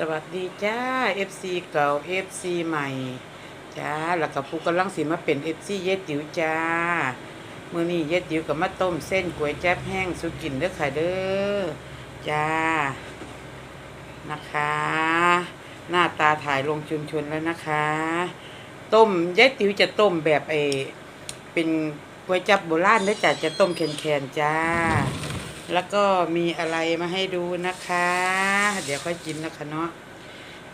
สวัสดีจ้า FC เก่า FC ใหม่ จ้า แล้วก็ผู้กำลังสิมาเป็น FC เย็ดติ๋วจ้ามื้อนี้เย็ดติ๋วกับมาต้มเส้นก๋วยจั๊บแห้งสุกินเด้อค่ะเด้อจ้า นะคะ หน้าตาถ่ายลงชุนชนแล้วนะคะ ต้มเย็ดติ๋วจะต้มแบบไอเป็นก๋วยจับโบราณเด้อจ้าจะต้มแข็งๆจ้า แล้วก็มีอะไรมาให้ดูนะคะ เดี๋ยวค่อยกินนะคะเนาะ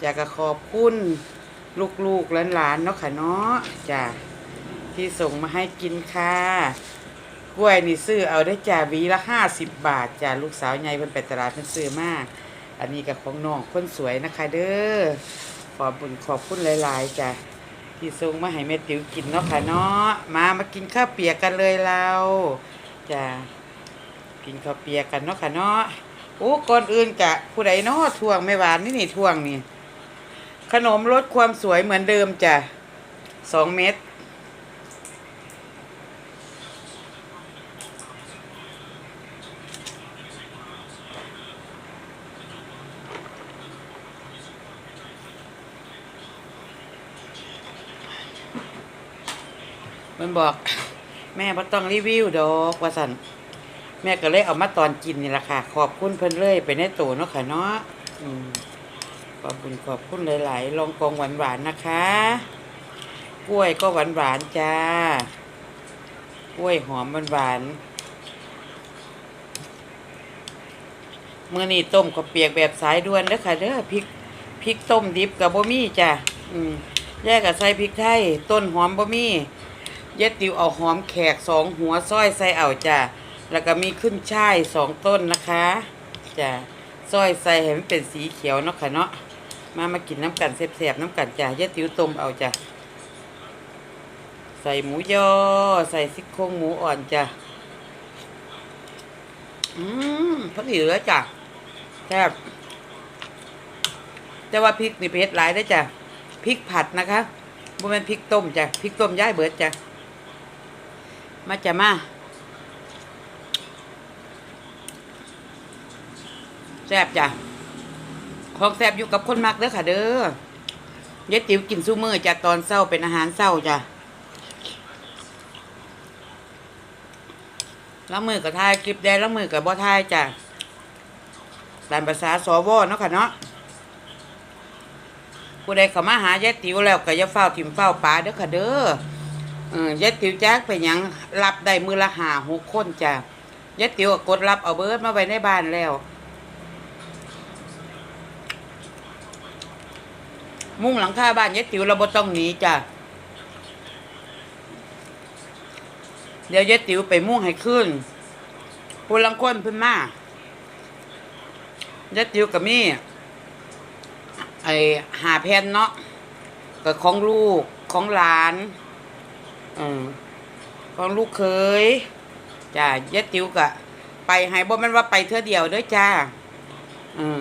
อยากจะขอบคุณลูกๆหลานๆเนาะค่ะเนาะจ้ะที่ส่งมาให้กินค่ะกล้วยนี่ซื้อเอาได้จ้าวีละห้าสิบบาทจ้าลูกสาวใหญ่เพิ่นไปตลาดเพิ่นซื้อมาก อันนี้กับของน้องคนสวยนะคะ เด้อขอบคุญขอบคุณหลายๆจ้ะที่ส่งมาให้แม่ติ๋วกินเนาะค่ะเนาะมามากินข้าวเปียกกันเลยเราจ้ะ กินข้าวเปียกกันเนาะค่ะเนาะโอ้ก่อนอื่นกะผู้ใดเนาะทวงไม่หวานนี่นี่ทวงนี่ ขนมลดความสวยเหมือนเดิมจ้ะสองเม็ดมันบอก แม่บ่ต้องรีวิวดอกว่าสัน แม่ก็เลยเอามาตอนกินนี่แหละค่ะ ขอบคุณเพิ่นเลยไปในตัวเนาะค่ะเนาะอืมขอบคุณขอบคุณหลายๆลองกองหวานๆนนะคะ กล้วยก็หวานๆจ้ากล้วยหอมหวานๆมื่อนี้ต้มข้าวเปียกแบบสายด่วนเด้อค่ะเด้อพริกพริกต้มดิบกับบ่มี่จ้ะอืมแยกกับใส่พริกไทยต้นหอมบ่มี่เย็ดติวเอาหอมแขกสองหัวซอยใส่เอาจ้ะ แล้วก็มีขึ้นช่ายสองต้นนะคะจะซอยใส่ให้มันเป็นสีเขียวเนาะค่ะเนาะมามากินน้ำกันแซ่บๆน้ำกันจ้ะยะติ๋วต้มเอาจ้ะใส่หมูยอ ใส่ซี่โครงหมูอ่อนจ้ะอืมพอดีเลยจ้ะแซ่บแต่ว่าพริกนี่เผ็ดหลายได้จ้ะพริกผัดนะคะบ่แม่นพริกต้มจ้ะพริกต้มย้ายเบิดจ้ะมาจ้ะมา แซ่บจ้ะของแซ่บอยู่กับคนมักเด้อค่ะ เด้อยายติ๋วกินซูมือจากตอนเศร้าเป็นอาหารเศร้าจ้ะแล้วมือกับทายคลิปแดงแล้วมือกับบ่ทายจ้ะตามภาษาสวเนาะค่ะเนาะผู้ใดเข้ามาหายายติ๋วแล้วก็อย่าเฝ้าถิ่มเฝ้าปลาเด้อค่ะเด้อเออยายติ๋วแจ๊กไปยังรับได้มือละหาหกคนจ้ะยายติ๋วกดรับเอาเบิร์ดมาไว้ในบ้านแล้ว มุ่งหลังคาบ้านยายติ๋วเราบ่ต้องหนีจ้ะเดี๋ยวยายติ๋วไปมุ่งให้ขึ้นผู้ลังคนเพิ่นมายายติ๋วกับมี่ไอหาแผ่นเนาะกับของลูกของหลานอืมของลูกเคยจ้ะยายติ๋วกะไปให้บ่แม่นว่าไปเทื่อเดียวเด้อจ้าอืม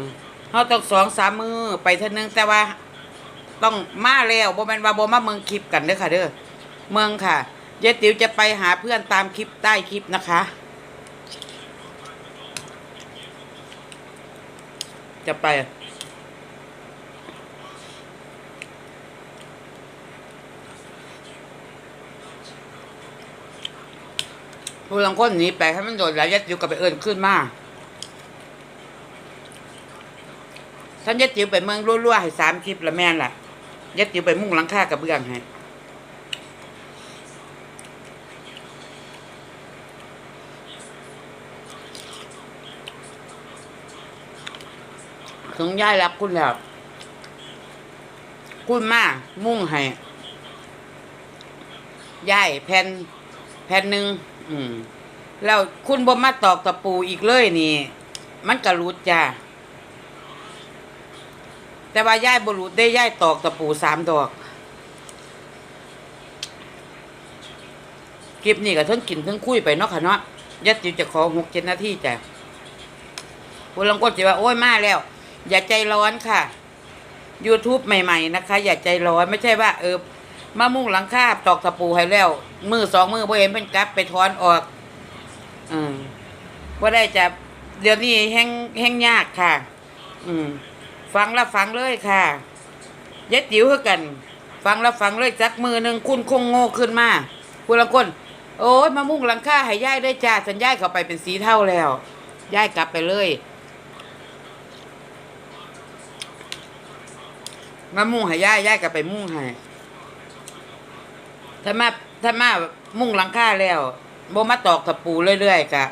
เฮาต้องสองสามมือไปเทื่อนึงแต่ว่า ต้องมาแล้วบ่แม่นว่าบ่มาเมืองคลิปกันเด้อค่ะเด้อเมืองค่ะเจ๊ติ๋วจะไปหาเพื่อนตามคลิปใต้คลิปนะคะ จะไปผู้ลังคนหนีไปให้มันโดดแล้วยัดติ๋วกับไปเอิญขึ้นมาท่านยัดติ๋วไปเมืองรั่วๆให้สามคลิปละแม่นล่ะ ยัดติ๋วไปมุ่งหลังคากับเบื้องให้ถึงย่ายรับคุณแล้วคุณมามุ่งให้ย่ายแผ่นแผ่นหนึ่งอืมแล้วคุณบ่มาตอกตะปูอีกเลยนี่ มันกระรุดจ้า แต่ว่าย่ายบรุษได้ย่ายตอกตะปูสามดอกคลิปนี้ก็ทั้งกินทั้งคุยไปเนาะค่ะเนาะยัดจิวจะขอหกเจ็ดนาทีจ้ะผู้ลังกดจะว่าโอ้ยมาแล้ว อย่าใจร้อนค่ะ YouTube ใหม่ ๆ นะคะ อย่าใจร้อนไม่ใช่ว่าเออมามุ่งหลังคาตอกตะปูให้แล้ว มือสองมือบ่เห็นเป็นกลับไปถอนออกอืมว่าได้จะเดี๋ยวนี้แห้งแห้งยากค่ะ อืม ฟังล้วฟังเลยค่ะยายติ๋วคือกัน ฟังล้วฟังเลยจักมือหนึ่งคุณคงโง่ขึ้นมาคุณละคนโอ้ยมามุ่งหลังค่าให้ย่ายได้จ้าสัญญาเขาไปเป็นสีเท่าแล้วย่ายกลับไปเลยมามุ่งให้ย่ายย่ายกลับไปมุ่งให้ถ้ามาถ้ามามุ่งหลังค่าแล้วบ่มาตอกตะปูเรื่อยๆกะ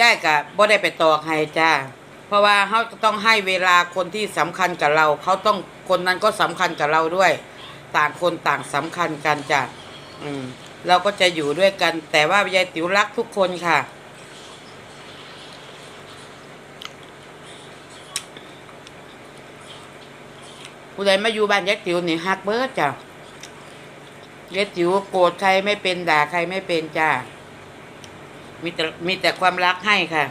ย่ายกะบ่ได้ไปตอกให้จ้า ราะว่าเขาต้องให้เวลาคนที่สำคัญกับเรา เขาต้องคนนั้นก็สำคัญกับเราด้วย ต่างคนต่างสำคัญกันจ้ะอืมเราก็จะอยู่ด้วยกัน แต่ว่ายายติ๋วรักทุกคนค่ะ ผู้ใดมาอยู่บ้านยายติ๋วนี่ฮักเบิร์ดจ้ะยายติ๋วโกรธใครไม่เป็นด่าใครไม่เป็นจ้ะมีแต่มีแต่ความรักให้ค่ะ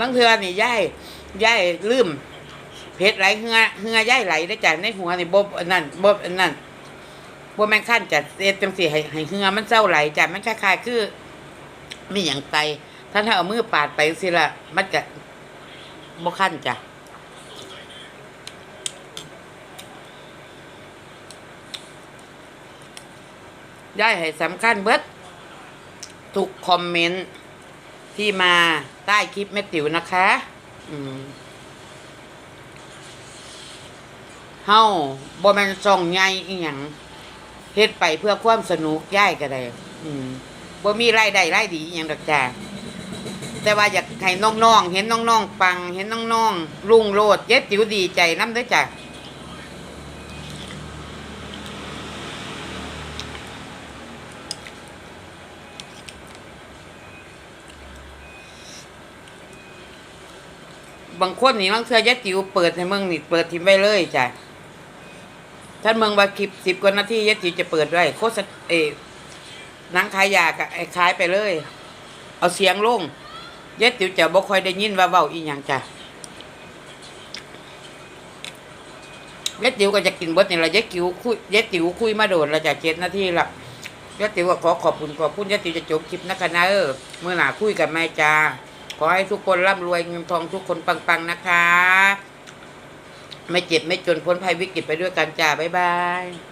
ลังเทือนี่ย่ายย่ายลืมเพชรไหลเหือเหือย่ายไหลได้จากในหัวนี่บบอันนั้นบบอันนั้นบ่แม่นขั้นจัดเอ็ดจังสี่ให้ให้เหือมันเจ้าไหลจ้ะมันคล้ายๆคือมีอย่างไตถ้าถ้าเอามือปาดไปสิละมันจะบ่ขั้นจ้ะย่ายให้สำคัญเบิดทุกคอมเมนต์ ที่มาใต้คลิปแม่ติ๋วนะคะ อืมเฮาบ่แม่นส่องใหญ่อีหยังเฮ็ดไปเพื่อความสนุกย่ายก็ได้อืมบ่มีรายได้รายดีอีหยังดอกจ้าแต่ว่าอยากให้น้องๆเห็นน้องๆปัง เห็นน้องๆรุ่งโรดเย็ดติ๋วดีใจน้ำเด้อจ้ะ บางคนนี่บางเทื่อยะจิ๋วเปิดให้มึงนี่เปิดทิมไว้เลยจ้ะท่านเมืองว่าคลิปสิบกว่านาทียะจิ๋วจะเปิดไว้โคตรเอนังขายยากะไอ้ขายไปเลย เอาเสียงลงยะจิ๋วจะบ่ค่อยได้ยินว่าเว้าอีหยังจ้ะยะจิ๋วก็จะกินเบิดนี่ละยะจิ๋วคุยยะจิ๋วคุยมาโดดแล้วจ้ะเจ็ดนาทีละยะจิ๋วก็ขอขอบคุณขอบคุณยะจิ๋วจะจบคลิปนะคะนะเออเมื่อหน้าคุยกับแม่จ้า ขอให้ทุกคนร่ำรวยเงินทองทุกคนปังๆนะคะ ไม่เจ็บไม่จนพ้นภัยวิกฤตไปด้วยกันจ้าบ๊ายบาย